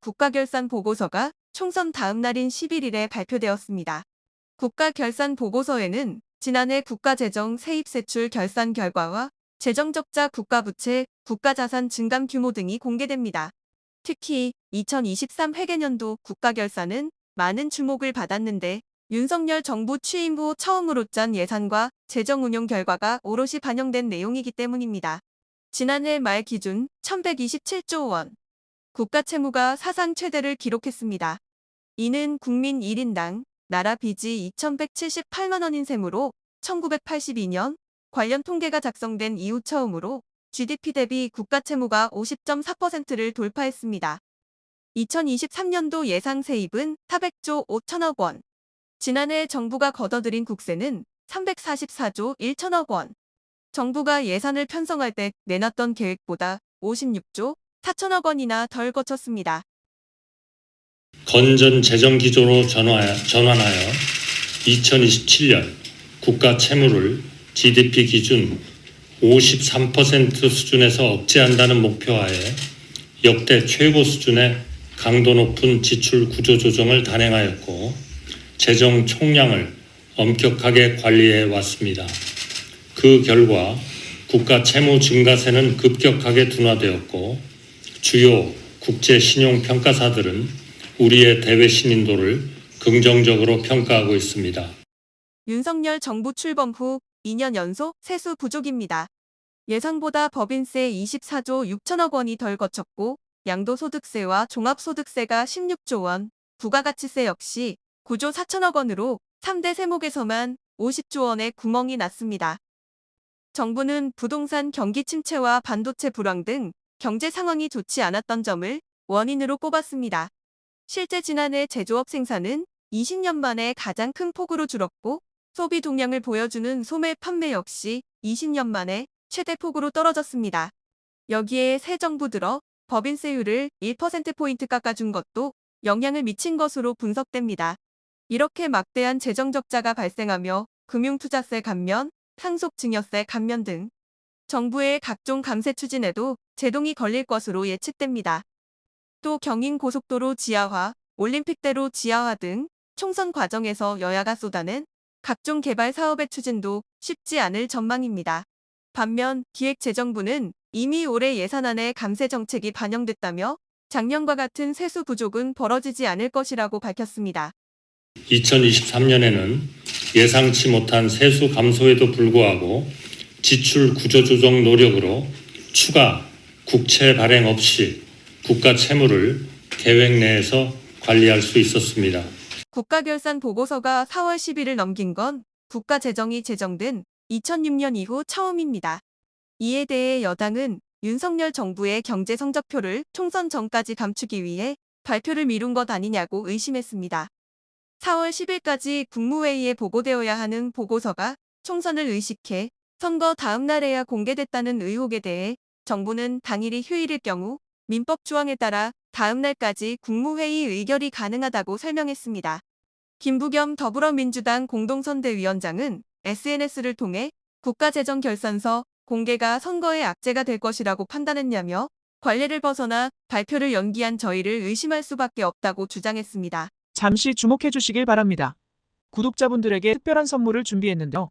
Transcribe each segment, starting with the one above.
국가결산 보고서가 총선 다음 날인 11일에 발표되었습니다. 국가결산 보고서에는 지난해 국가재정 세입세출 결산 결과와 재정적자 국가부채, 국가자산 증감 규모 등이 공개됩니다. 특히 2023 회계년도 국가결산은 많은 주목을 받았는데 윤석열 정부 취임 후 처음으로 짠 예산과 재정 운용 결과가 오롯이 반영된 내용이기 때문입니다. 지난해 말 기준 1127조 원, 국가 채무가 사상 최대를 기록했습니다. 이는 국민 1인당 나라 빚이 2178만 원인 셈으로 1982년 관련 통계가 작성된 이후 처음으로 GDP 대비 국가 채무가 50.4%를 돌파했습니다. 2023년도 예상 세입은 400조 5천억 원. 지난해 정부가 걷어들인 국세는 344조 1천억 원. 정부가 예산을 편성할 때 내놨던 계획보다 56조 4천억 원이나 덜 거쳤습니다. 건전 재정 기조로 전환하여, 전환하여 2027년 국가 채무를 GDP 기준 53% 수준에서 억제한다는 목표하에 역대 최고 수준의 강도 높은 지출 구조 조정을 단행하였고 재정 총량을 엄격하게 관리해 왔습니다. 그 결과 국가 채무 증가세는 급격하게 둔화되었고 주요 국제 신용 평가사들은 우리의 대외 신인도를 긍정적으로 평가하고 있습니다. 윤석열 정부 출범 후 2년 연속 세수 부족입니다. 예상보다 법인세 24조 6천억 원이 덜 거쳤고 양도소득세와 종합소득세가 16조 원, 부가가치세 역시 9조 4천억 원으로 3대 세목에서만 50조 원의 구멍이 났습니다. 정부는 부동산 경기 침체와 반도체 불황 등 경제 상황이 좋지 않았던 점을 원인으로 꼽았습니다. 실제 지난해 제조업 생산은 20년 만에 가장 큰 폭으로 줄었고 소비 동향을 보여주는 소매 판매 역시 20년 만에 최대 폭으로 떨어졌습니다. 여기에 새 정부 들어 법인세율을 1%포인트 깎아준 것도 영향을 미친 것으로 분석됩니다. 이렇게 막대한 재정적자가 발생하며 금융투자세 감면, 상속증여세 감면 등 정부의 각종 감세 추진에도 제동이 걸릴 것으로 예측됩니다. 또 경인고속도로 지하화, 올림픽대로 지하화 등 총선 과정에서 여야가 쏟아낸 각종 개발 사업의 추진도 쉽지 않을 전망입니다. 반면 기획재정부는 이미 올해 예산안에 감세 정책이 반영됐다며 작년과 같은 세수 부족은 벌어지지 않을 것이라고 밝혔습니다. 2023년에는 예상치 못한 세수 감소에도 불구하고 지출 구조 조정 노력으로 추가 국채 발행 없이 국가 채무를 계획 내에서 관리할 수 있었습니다. 국가결산 보고서가 4월 10일을 넘긴 건 국가 재정이 제정된 2006년 이후 처음입니다. 이에 대해 여당은 윤석열 정부의 경제 성적표를 총선 전까지 감추기 위해 발표를 미룬 것 아니냐고 의심했습니다. 4월 10일까지 국무회의에 보고되어야 하는 보고서가 총선을 의식해 선거 다음 날에야 공개됐다는 의혹에 대해 정부는 당일이 휴일일 경우 민법 조항에 따라 다음 날까지 국무회의 의결이 가능하다고 설명했습니다. 김부겸 더불어민주당 공동선대위원장은 SNS를 통해 국가재정결산서 공개가 선거의 악재가 될 것이라고 판단했냐며 관례를 벗어나 발표를 연기한 저희를 의심할 수밖에 없다고 주장했습니다. 잠시 주목해 주시길 바랍니다. 구독자분들에게 특별한 선물을 준비했는데요.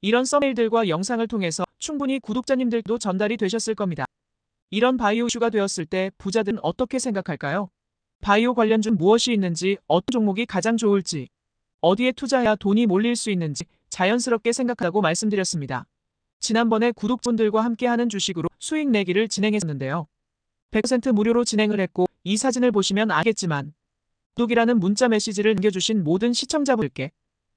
이런 썸네일들과 영상을 통해서 충분히 구독자님들도 전달이 되셨을 겁니다. 이런 바이오 이슈가 되었을 때 부자들은 어떻게 생각할까요? 바이오 관련주 무엇이 있는지, 어떤 종목이 가장 좋을지, 어디에 투자해야 돈이 몰릴 수 있는지 자연스럽게 생각하고 말씀드렸습니다. 지난번에 구독분들과 함께하는 주식으로 수익 내기를 진행했었는데요. 100% 무료로 진행을 했고 이 사진을 보시면 알겠지만 구독이라는 문자 메시지를 남겨주신 모든 시청자분들께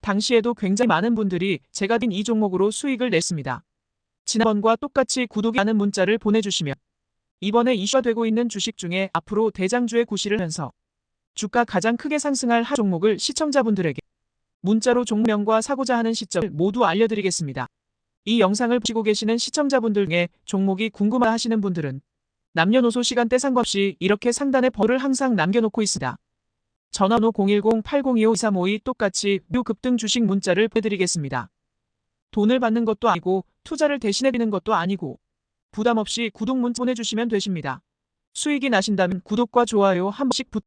당시에도 굉장히 많은 분들이 제가 딘 이 종목으로 수익을 냈습니다. 지난번과 똑같이 구독이 많은 문자를 보내주시면 이번에 이슈가 되고 있는 주식 중에 앞으로 대장주의 구실을 하면서 주가 가장 크게 상승할 한 종목을 시청자분들에게 문자로 종명과 사고자 하는 시점을 모두 알려드리겠습니다. 이 영상을 보시고 계시는 시청자분들 중에 종목이 궁금하 하시는 분들은 남녀노소 시간대 상관없이 이렇게 상단에 번호를 항상 남겨놓고 있습니다. 전화번호 010-8025-2352 똑같이 묘 급등 주식 문자를 보내드리겠습니다. 돈을 받는 것도 아니고 투자를 대신해드리는 것도 아니고 부담 없이 구독 문자 보내주시면 되십니다. 수익이 나신다면 구독과 좋아요 한 번씩 부탁드립니다.